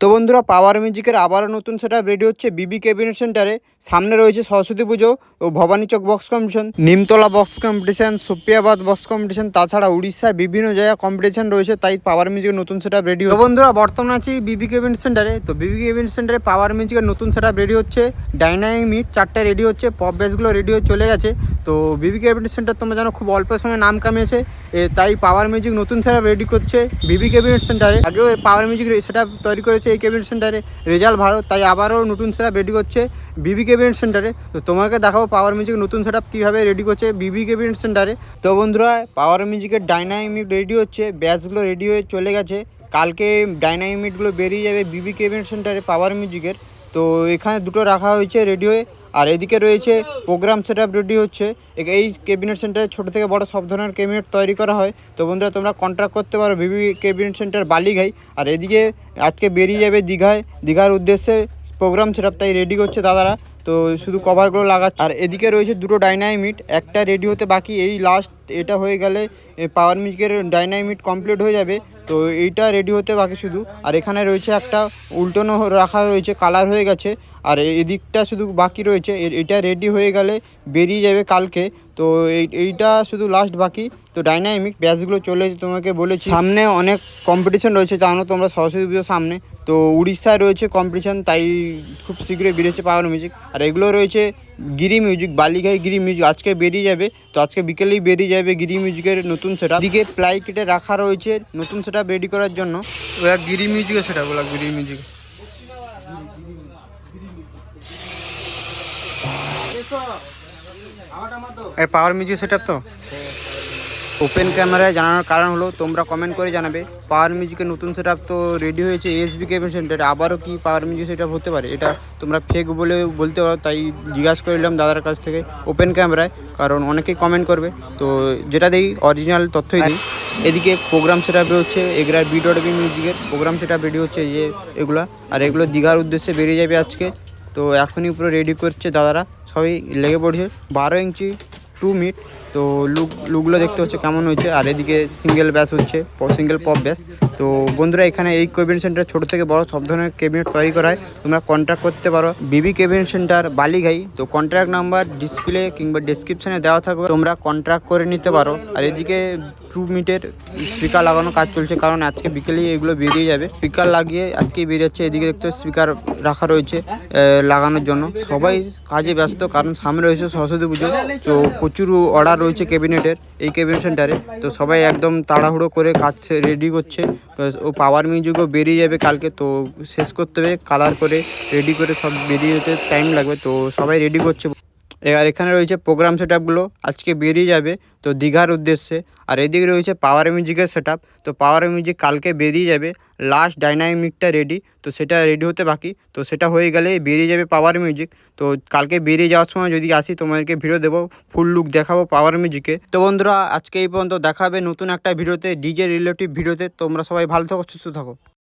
তো বন্ধুরা পাওয়ার মিউজিকের আবারও নতুন সেটা রেডি হচ্ছে বিবি ক্যাবিনেট সেন্টারে সামনে রয়েছে সরস্বতী পুজো ও Bhabani Chak box competition Nimtala box competition Supiyabad box competition তাছাড়া উড়িষ্যার বিভিন্ন জায়গায় কম্পিটিশন রয়েছে, তাই পাওয়ার মিউজিকের নতুন সেটা রেডি তো বন্ধুরা, বর্তমানে আছি বিবি ক্যাবিনেট সেন্টারে তো বিবি ক্যাবিনেট সেন্টারে পাওয়ার মিউজিকের নতুন সেটা রেডি হচ্ছে। ডাইনামিক মিট চারটে রেডি হচ্ছে পপ বেসগুলো রেডি হয়ে চলে গেছে। তো বিবি ক্যাবিনেট সেন্টার তোমরা জানো খুব অল্প সময় নাম কামিয়েছে। তাই পাওয়ার মিউজিক নতুন সেটা রেডি করছে বিবি ক্যাবিনেট সেন্টারে আগেও পাওয়ার মিউজিক সেটা তৈরি করেছে এই ক্যাবিনেট সেন্টারে রেজাল্ট ভালো, তাই আবারও নতুন সেটা রেডি করছে বিবি ক্যাবিনেট সেন্টারে তো তোমাকে দেখাবো পাওয়ার মিউজিক নতুন সেটা কীভাবে রেডি করছে বিবি ক্যাবিনেট সেন্টারে তো বন্ধুরা পাওয়ার মিউজিকের ডাইনামিক রেডি হচ্ছে ব্যাচগুলো রেডি হয়ে চলে গেছে। কালকে ডাইনামিকগুলো বেরিয়ে যাবে বিবি ক্যাবিনেট সেন্টারে পাওয়ার মিউজিকের তো এখানে দুটো রাখা হয়েছে রেডি হয়ে। আর এদিকে রয়েছে প্রোগ্রাম সেট আপ রেডি হচ্ছে এই ক্যাবিনেট সেন্টারে ছোটো থেকে বড় সব ধরনের ক্যাবিনেট তৈরি করা হয়। তো বন্ধুরা, তোমরা কন্ট্রাক্ট করতে পারো বিবি ক্যাবিনেট সেন্টার বালিঘাই। আর এদিকে আজকে বেরিয়ে যাবে দীঘায়। দীঘার উদ্দেশ্যে প্রোগ্রাম সেট আপ তাই রেডি করছে দাদারা। তো শুধু কভারগুলো লাগাচ্ছে। আর এদিকে রয়েছে দুটো ডাইনামিট একটা রেডি হতে বাকি, এই লাস্ট এটা হয়ে গেলে পাওয়ার মিউজিকের ডাইনামিট কমপ্লিট হয়ে যাবে। তো এইটা রেডি হতে বাকি শুধু। আর এখানে রয়েছে একটা উল্টোনো রাখা হয়েছে কালার হয়ে গেছে। আর এদিকটা শুধু বাকি রয়েছে। এটা রেডি হয়ে গেলে বেরিয়ে যাবে কালকে। তো এই এইটা শুধু লাস্ট বাকি। তো ডাইনামিক ব্যাচগুলো চলে তোমাকে বলেছি। সামনে অনেক কম্পিটিশন রয়েছে, জানো তোমরা সরস্বতী পুজোর সামনে। তো উড়িষ্যায় রয়েছে কম্পিটিশন তাই খুব শীঘ্রই বেরিয়েছে পাওয়ার মিউজিক আর এগুলো রয়েছে গিরি মিউজিক বালিঘাই গিরি মিউজিক আজকে বেরিয়ে যাবে। তো আজকে বিকেলেই বেরিয়ে যাবে গিরি মিউজিকের নতুন সেটা দিকে প্লাই কেটে রাখা রয়েছে নতুন সেটা রেডি করার জন্য। ওরা গিরি মিউজিকের সেটা বলা Giri music power music setup তো? ওপেন ক্যামেরায় জানানোর কারণ হলো, তোমরা কমেন্ট করে জানাবে। পাওয়ার মিউজিকের নতুন সেটআপ তো রেডি হয়েছে এসবি কেবিন সেন্টারে আবারও কি পাওয়ার মিউজিক সেটআপ হতে পারে? এটা তোমরা ফেক বলে বলতে পারো, তাই জিজ্ঞাসা করে নিলাম দাদার কাছ থেকে ওপেন ক্যামেরায়, কারণ অনেকেই কমেন্ট করবে। তো যেটা দেই অরিজিনাল তথ্যই দিই এদিকে প্রোগ্রাম সেটআপ হচ্ছে এগুলার বি ডট বি মিউজিকের প্রোগ্রাম সেটআপ রেডি হচ্ছে যে এগুলো। আর এগুলো দীঘার উদ্দেশ্যে বেরিয়ে যাবে আজকে। তো এখনই পুরো রেডি করছে দাদারা। সবাই লেগে পড়ছে। বারো ইঞ্চি টু মিট তো লুক লুকগুলো দেখতে হচ্ছে কেমন হয়েছে, আর এদিকে সিঙ্গেল ব্যাস হচ্ছে সিঙ্গেল পপ ব্যাস তো বন্ধুরা, এখানে এই কেবিনেট সেন্টার ছোট থেকে বড়, সব ধরনের কেবিনেট তৈরি করা হয়। তোমরা কন্ট্যাক্ট করতে পারো। বিবি কেবিনেট সেন্টার বালিঘাই। তো কন্ট্যাক্ট নাম্বার ডিসপ্লে কিংবা ডেসক্রিপশনে দেওয়া থাকবে। তোমরা কন্ট্রাক্ট করে নিতে পারো। আর এদিকে টু মিটের স্পিকার লাগানোর কাজ চলছে, কারণ আজকে বিকেলেই এগুলো বেরিয়ে যাবে। স্পিকার লাগিয়ে আজকেই বেরিয়েছে। এদিকে দেখতে স্পিকার রাখা রয়েছে লাগানোর জন্য। সবাই কাজে ব্যস্ত, কারণ সামনে রয়েছে সরস্বতী পুজো। তো প্রচুর অর্ডার রয়েছে ক্যাবিনেটের, এই ক্যাবিনেট সেন্টারে তো সবাই একদম তাড়াহুড়ো করে কাজ রেডি করছে। ও পাওয়ার মিউজিকও বেরিয়ে যাবে কালকে, তো শেষ করতে হবে। কালার করে রেডি করে সব বেরিয়ে যেতে টাইম লাগবে। তো সবাই রেডি করছে। আর এখানে রয়েছে প্রোগ্রাম সেট আজকে বেরিয়ে যাবে তো দীঘার উদ্দেশ্যে। আর এদিকে রয়েছে পাওয়ার মিউজিকের সেট তো পাওয়ার মিউজিক কালকে বেরিয়ে যাবে। লাস্ট ডাইনামিকটা রেডি তো সেটা রেডি হতে বাকি। তো সেটা হয়ে গেলে বেরিয়ে যাবে পাওয়ার মিউজিক তো কালকে বেরিয়ে যাওয়ার সময় যদি আসি, তোমাদেরকে ভিডিও দেবো ফুল লুক দেখাবো পাওয়ার মিউজিকে তো বন্ধুরা, আজকে এই পর্যন্ত দেখাবে নতুন একটা ভিডিওতে ডিজে রিলেটিভ ভিডিওতে তোমরা সবাই ভালো থাকো, সুস্থ থাকো।